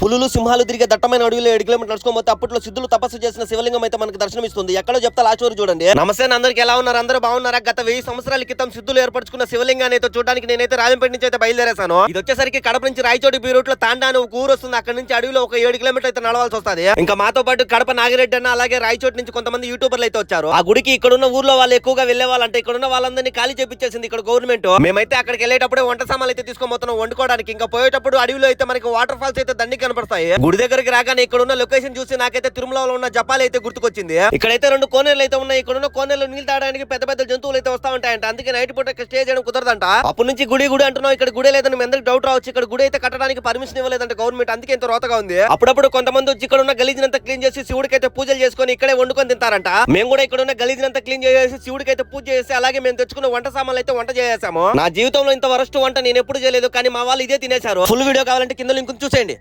పులులు సింహాలు తిరిగే దట్టమైన అడవిలో ఏడు కిలోమీటర్ నడుచుకోబోతే అప్పట్లో సిద్ధులు తపస్సు చేసిన శివలింగం అయితే మనకు దర్శనమిస్తుంది. ఎక్కడో చెప్తా లాస్ట్ వరకు చూడండి. నమస్తే అందరికి ఎలా ఉన్నారు? అందరూ బాగున్నారా? గత వెయ్యి సంవత్సరాల క్రితం సిద్ధులు ఏర్పరచుకున్న శివలింగాన్ని అయితే చూడడానికి నేనైతే రాజంపేట నుంచి అయితే బయలుదేరేశాను. ఇది వచ్చేసరికి కడప నుంచి రాయచోటి బీ రూట్లో తాండా అని ఒక ఊరు వస్తుంది. అక్కడ నుంచి అడవిలో ఒక ఏడు కిలోమీటర్ అయితే నడవాల్సి వస్తుంది. ఇంకా మాతో పాటు కడప నాగిరెడ్డి అన్న అలాగే రాయచోటి నుంచి కొంతమంది యూట్యూబర్లు అయితే వచ్చారు. ఆ గుడికి ఇక్కడ ఉన్న ఊర్లో వాళ్ళు ఎక్కువగా వెళ్ళే వాళ్ళంటే ఇక్కడ ఉన్న వాళ్ళందరినీ ఖాళీ చేపించేసింది ఇక్కడ గవర్నమెంట్. మేమైతే అక్కడికి వెళ్ళేటప్పుడే వంట సామాన్లు అయితే తీసుకోబోతున్నాం వండుకోవడానికి. ఇంకా పోయేటప్పుడు అడవిలో అయితే మనకి వాటర్ ఫాల్స్ అయితే దండిగా కనపడతాయి. గుడి దగ్గరికి రాగానే ఇక్కడ ఉన్న లొకేషన్ చూసి నాకైతే తిరుమలలో ఉన్న జపాలు అయితే గుర్తుకొచ్చింది. ఇక్కడైతే రెండు కోనేర్లు అయితే ఉన్నాయి. ఇక్కడ ఉన్న కోనేర్లు నీళ్ళు తాగడానికి పెద్ద పెద్ద జంతువులు అయితే వస్తా ఉంటాయంట. అందుకే నైట్ పూట స్టే చేయడం కుదరదంట. అప్పటి నుంచి గుడి గుడి అంటున్నాం ఇక్కడ గుడి లేదని మీ అందరికి డౌట్ రావచ్చు. ఇక్కడ గుడి అయితే కట్టడానికి పర్మిషన్ ఇవ్వలేదంట గవర్నమెంట్ అందుకే ఇంత రోతగా ఉంది. అప్పుడప్పుడు కొంతమంది వచ్చి ఇక్కడ ఉన్న గలీజినంత క్లీన్ చేసి శివుడికి అయితే పూజలు చేసుకొని ఇక్కడే వండుకొని తింటారంట. మేము కూడా ఇక్కడ ఉన్న గలీజినంత క్లీన్ చేసి శివుడికి అయితే పూజ చేసి అలాగే మేము తెచ్చుకున్న వంట సామాన్లు అయితే వంట చేసాము నా జీవితంలో ఇంత వరస్ట్ వంట నేను ఎప్పుడు చేయలేదు. కానీ మా వాళ్ళు ఇదే తినేశారు. ఫుల్ వీడియో కావాలంటే కింద లింక్ చూసేయండి.